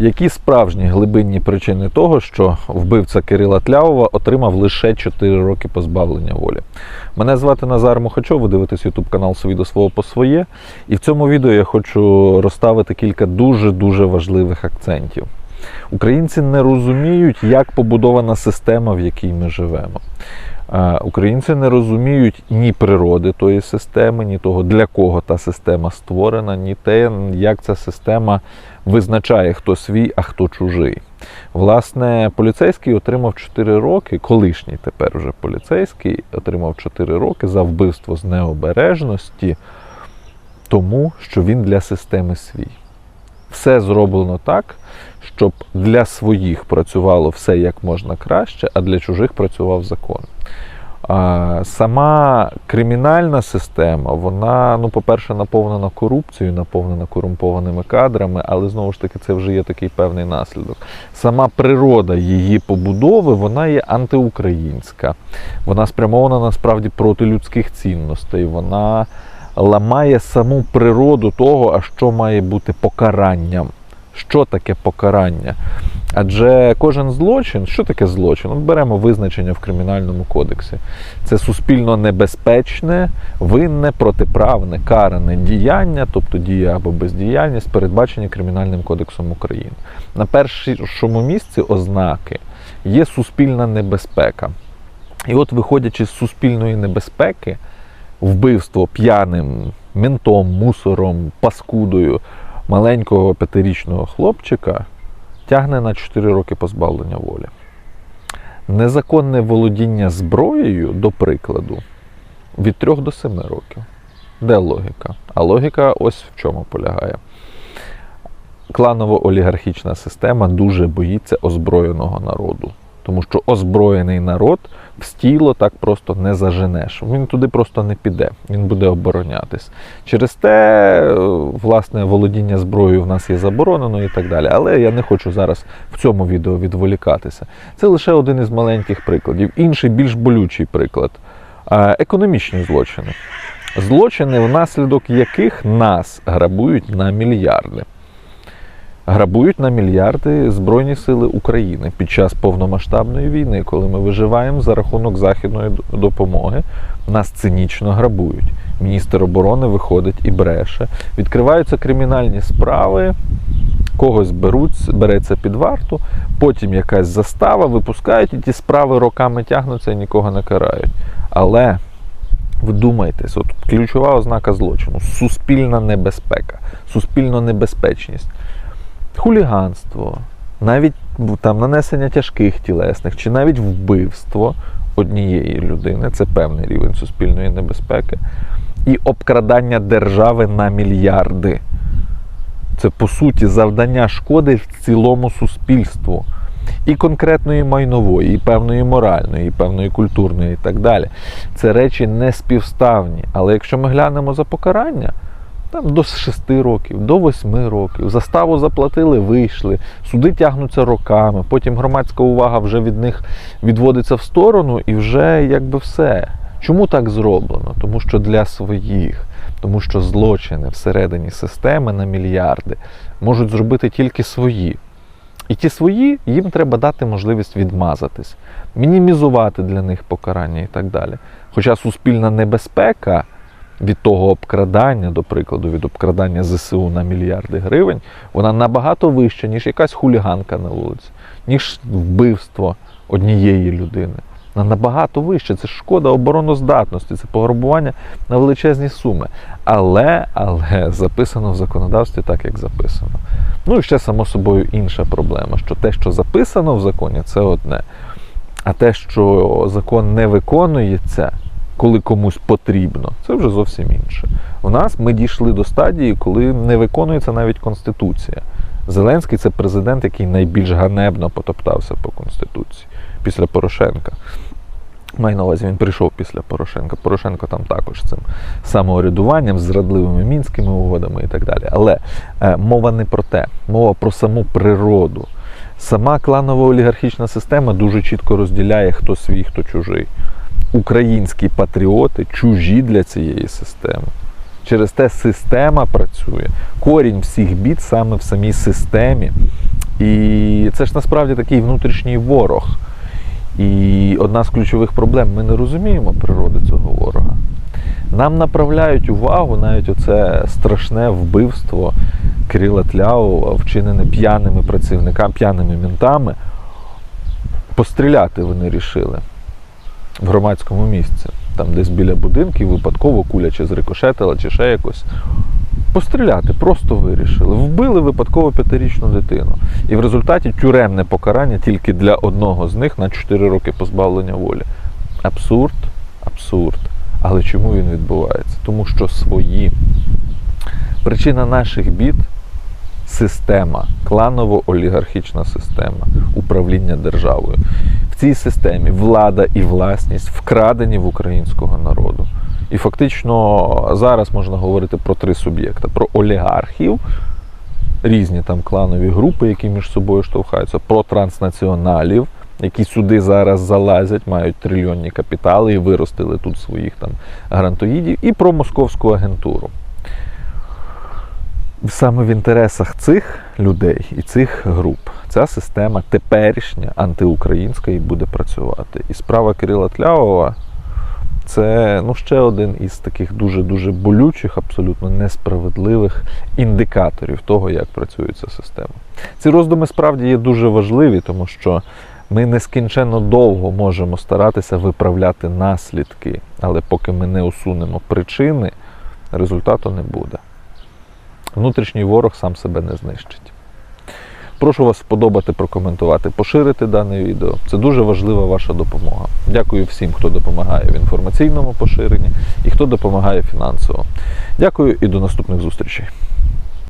Які справжні глибинні причини того, що вбивця Кирила Тлявова отримав лише 4 роки позбавлення волі? Мене звати Назар Мухачов, ви дивитесь YouTube канал «Свій до свого по своє. І в цьому відео я хочу розставити кілька дуже-дуже важливих акцентів. Українці не розуміють, як побудована система, в якій ми живемо. Українці не розуміють ні природи тої системи, ні того, для кого та система створена, ні те, як ця система визначає, хто свій, а хто чужий. Власне, поліцейський отримав 4 роки, колишній тепер вже поліцейський отримав 4 роки за вбивство з необережності, тому що він для системи свій. Все зроблено так, щоб для своїх працювало все як можна краще, а для чужих працював закон. Сама кримінальна система, вона, ну, по-перше, наповнена корупцією, наповнена корумпованими кадрами, але знову ж таки це вже є такий певний наслідок. Сама природа її побудови, вона є антиукраїнська. Вона спрямована насправді проти людських цінностей. Вона ламає саму природу того, а що має бути покаранням. Що таке покарання? Адже кожен злочин, що таке злочин? От беремо визначення в кримінальному кодексі. Це суспільно небезпечне, винне, протиправне, каране діяння, тобто дія або бездіяльність, передбачені Кримінальним кодексом України. На першому місці ознаки є суспільна небезпека. І от, виходячи з суспільної небезпеки, вбивство п'яним ментом, мусором, паскудою маленького п'ятирічного хлопчика тягне на 4 роки позбавлення волі. Незаконне володіння зброєю, до прикладу, від 3 до 7 років. Де логіка? А логіка ось в чому полягає. Кланово-олігархічна система дуже боїться озброєного народу. Тому що озброєний народ в стіло так просто не заженеш. Він туди просто не піде, він буде оборонятись. Через те, е, власне, володіння зброєю в нас є заборонено і так далі. Але я не хочу зараз в цьому відео відволікатися. Це лише один із маленьких прикладів. Інший більш болючий приклад економічні злочини. Злочини, внаслідок яких нас грабують на мільярди грабують на мільярди Збройні Сили України під час повномасштабної війни, коли ми виживаємо за рахунок західної допомоги. Нас цинічно грабують. Міністр оборони виходить і бреше. Відкриваються кримінальні справи. Когось беруть, береться під варту, потім якась застава, випускають, і ті справи роками тягнуться і нікого не карають. Але вдумайтесь, от ключова ознака злочину суспільна небезпека, суспільна небезпечність хуліганство, навіть там нанесення тяжких тілесних, чи навіть вбивство однієї людини це певний рівень суспільної небезпеки, і обкрадання держави на мільярди. Це по суті завдання шкоди в цілому суспільству. І конкретної майнової, і певної моральної, і певної культурної, і так далі. Це речі не співставні. Але якщо ми глянемо за покарання, там до 6 років, до 8 років. Заставу заплатили, вийшли, суди тягнуться роками, потім громадська увага вже від них відводиться в сторону і вже якби все. Чому так зроблено? Тому що для своїх, тому що злочини всередині системи на мільярди можуть зробити тільки свої. І ті свої їм треба дати можливість відмазатись, мінімізувати для них покарання і так далі. Хоча суспільна небезпека від того обкрадання, до прикладу, від обкрадання ЗСУ на мільярди гривень, вона набагато вища, ніж якась хуліганка на вулиці, ніж вбивство однієї людини. Вона набагато вища. Це шкода обороноздатності, це пограбування на величезні суми. Але, але записано в законодавстві так, як записано. Ну і ще, само собою, інша проблема, що те, що записано в законі, це одне. А те, що закон не виконується, коли комусь потрібно, це вже зовсім інше. У нас ми дійшли до стадії, коли не виконується навіть Конституція. Зеленський це президент, який найбільш ганебно потоптався по Конституції після Порошенка. Маю на увазі, він прийшов після Порошенка. Порошенко там також цим самоврядуванням, зрадливими мінськими угодами і так далі. Але е, мова не про те, мова про саму природу. Сама кланова олігархічна система дуже чітко розділяє, хто свій, хто чужий українські патріоти чужі для цієї системи. Через те система працює. Корінь всіх бід саме в самій системі І це ж насправді такий внутрішній ворог. І одна з ключових проблем ми не розуміємо природи цього ворога. Нам направляють увагу навіть оце страшне вбивство Кирила Тляова, вчинене п'яними працівниками, п'яними ментами. Постріляти вони рішили в громадському місці. Там десь біля будинків, випадково куля чи зрикошетила, чи ще якось. Постріляти просто вирішили. Вбили випадково п'ятирічну дитину. І в результаті тюремне покарання тільки для одного з них на 4 роки позбавлення волі. Абсурд, абсурд. Але чому він відбувається? Тому що свої. Причина наших бід система, кланово-олігархічна система управління державою. Цій системі влада і власність вкрадені в українського народу. І фактично зараз можна говорити про три суб'єкти: про олігархів, різні там кланові групи, які між собою штовхаються, про транснаціоналів, які сюди зараз залазять, мають трильйонні капітали і виростили тут своїх там грантоїдів, і про московську агентуру. Саме в інтересах цих людей і цих груп ця система теперішня антиукраїнська і буде працювати. І справа Кирила Тлявова це ну, ще один із таких дуже-дуже болючих, абсолютно несправедливих індикаторів того, як працює ця система. Ці роздуми справді є дуже важливі, тому що ми нескінченно довго можемо старатися виправляти наслідки, але поки ми не усунемо причини, результату не буде. Внутрішній ворог сам себе не знищить. Прошу вас сподобати, прокоментувати, поширити дане відео. Це дуже важлива ваша допомога. Дякую всім, хто допомагає в інформаційному поширенні і хто допомагає фінансово. Дякую і до наступних зустрічей.